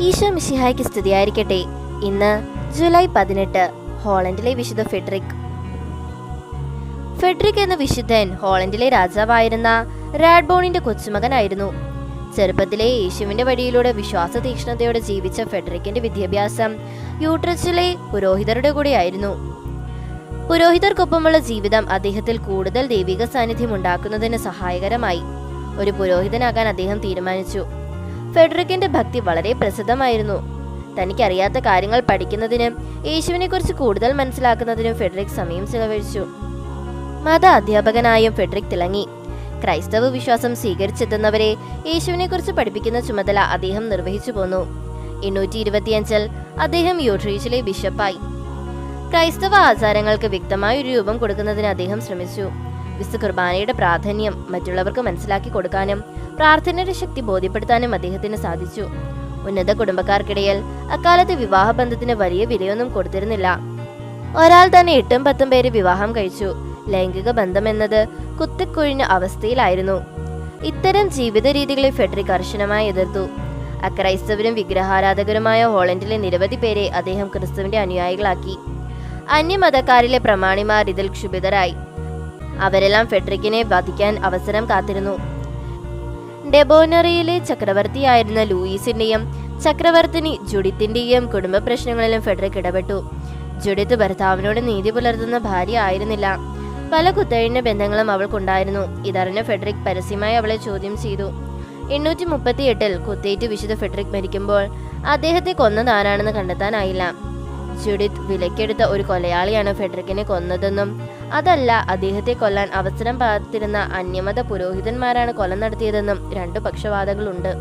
ഈശോ മിശിഹായ്ക്ക് സ്തുതിയായിരിക്കട്ടെ ഇന്ന് ജൂലൈ പതിനെട്ട് ഹോളണ്ടിലെ വിശുദ്ധ ഫെഡറിക് ഫെഡറിക് എന്ന വിശുദ്ധൻ ഹോളണ്ടിലെ രാജാവായിരുന്ന റാഡ്ബോണിന്റെ കൊച്ചുമകനായിരുന്നു. ചെറുപ്പത്തിലെ യേശുവിന്റെ വഴിയിലൂടെ വിശ്വാസ തീക്ഷ്ണതയോടെ ജീവിച്ച ഫെഡറിക്കിന്റെ വിദ്യാഭ്യാസം യൂട്രച്ചിലെ പുരോഹിതരുടെ കൂടെയായിരുന്നു. പുരോഹിതർക്കൊപ്പമുള്ള ജീവിതം അദ്ദേഹത്തിൽ കൂടുതൽ ദൈവിക സാന്നിധ്യം ഉണ്ടാക്കുന്നതിന് സഹായകരമായി. ഒരു പുരോഹിതനാകാൻ അദ്ദേഹം തീരുമാനിച്ചു. ഫെഡറിക്കിന്റെ ഭക്തി വളരെ പ്രസിദ്ധമായിരുന്നു. തനിക്കറിയാത്ത കാര്യങ്ങൾ പഠിക്കുന്നതിനും യേശുവിനെക്കുറിച്ച് കൂടുതൽ മനസ്സിലാക്കുന്നതിനും ഫെഡറിക് സമയം ചിലവഴിച്ചു. മത അധ്യാപകനായും ഫെഡറിക് തിളങ്ങി. ക്രൈസ്തവ വിശ്വാസം സ്വീകരിച്ചെത്തുന്നവരെ യേശുവിനെക്കുറിച്ച് പഠിപ്പിക്കുന്ന ചുമതല അദ്ദേഹം നിർവഹിച്ചു പോന്നു. എണ്ണൂറ്റി ഇരുപത്തിയഞ്ചിൽ അദ്ദേഹം യൂട്രീച്ചിലെ ബിഷപ്പായി. ക്രൈസ്തവ ആചാരങ്ങൾക്ക് വ്യക്തമായ ഒരു രൂപം കൊടുക്കുന്നതിന് അദ്ദേഹം ശ്രമിച്ചു. വിശുദ്ധ കുർബാനയുടെ പ്രാധാന്യം മറ്റുള്ളവർക്ക് മനസ്സിലാക്കി കൊടുക്കാനും പ്രാർത്ഥനയുടെ ശക്തി ബോധ്യപ്പെടുത്താനും അദ്ദേഹത്തിന് സാധിച്ചു. ഉന്നത കുടുംബക്കാർക്കിടയിൽ അക്കാലത്ത് വിവാഹബന്ധത്തിന് വലിയ വിലയൊന്നും കൊടുത്തിരുന്നില്ല. ഒരാൾ തന്നെ എട്ടും പത്തും പേര് വിവാഹം കഴിച്ചു. ലൈംഗിക ബന്ധം എന്നത് കുത്തിക്കൊഴിഞ്ഞ അവസ്ഥയിലായിരുന്നു. ഇത്തരം ജീവിത രീതികളെ ഫെഡറി കർശനമായി എതിർത്തു. അക്രൈസ്തവരും വിഗ്രഹാരാധകരുമായ ഹോളണ്ടിലെ നിരവധി പേരെ അദ്ദേഹം ക്രിസ്തുവിന്റെ അനുയായികളാക്കി. അന്യമതക്കാരിലെ പ്രമാണിമാർ ഇതിൽ ക്ഷുഭിതരായി. അവരെല്ലാം ഫെഡറിക്കിനെ വധിക്കാൻ അവസരം കാത്തിരുന്നു. ഡെബോനറിയിലെ ചക്രവർത്തിയായിരുന്ന ലൂയിസിന്റെയും ചക്രവർത്തിനി ജുഡിത്തിന്റെയും കുടുംബ പ്രശ്നങ്ങളിലും ഫെഡറിക് ഇടപെട്ടു. ജുഡിത്ത് ഭർത്താവിനോട് നീതി പുലർത്തുന്ന ഭാര്യ ആയിരുന്നില്ല. പല കുത്തഴിഞ്ഞ ബന്ധങ്ങളും അവൾക്കുണ്ടായിരുന്നു. ഇതറിഞ്ഞ ഫെഡറിക് പരസ്യമായി അവളെ ചോദ്യം ചെയ്തു. എണ്ണൂറ്റി മുപ്പത്തി എട്ടിൽ കുത്തേറ്റ് വിശുദ്ധ ഫെഡറിക് മരിക്കുമ്പോൾ അദ്ദേഹത്തെ കൊന്നതാരാണെന്ന് കണ്ടെത്താനായില്ല. ജുഡിത്ത് വിലക്കെടുത്ത ഒരു കൊലയാളിയാണ് ഫെഡറിക്കിനെ കൊന്നതെന്നും അതല്ല അദ്ദേഹത്തെ കൊല്ലാൻ അവസരം പാർത്തിരുന്ന അന്യമത പുരോഹിതന്മാരാണ് കൊല നടത്തിയതെന്നും രണ്ടു പക്ഷവാദങ്ങളുണ്ട്.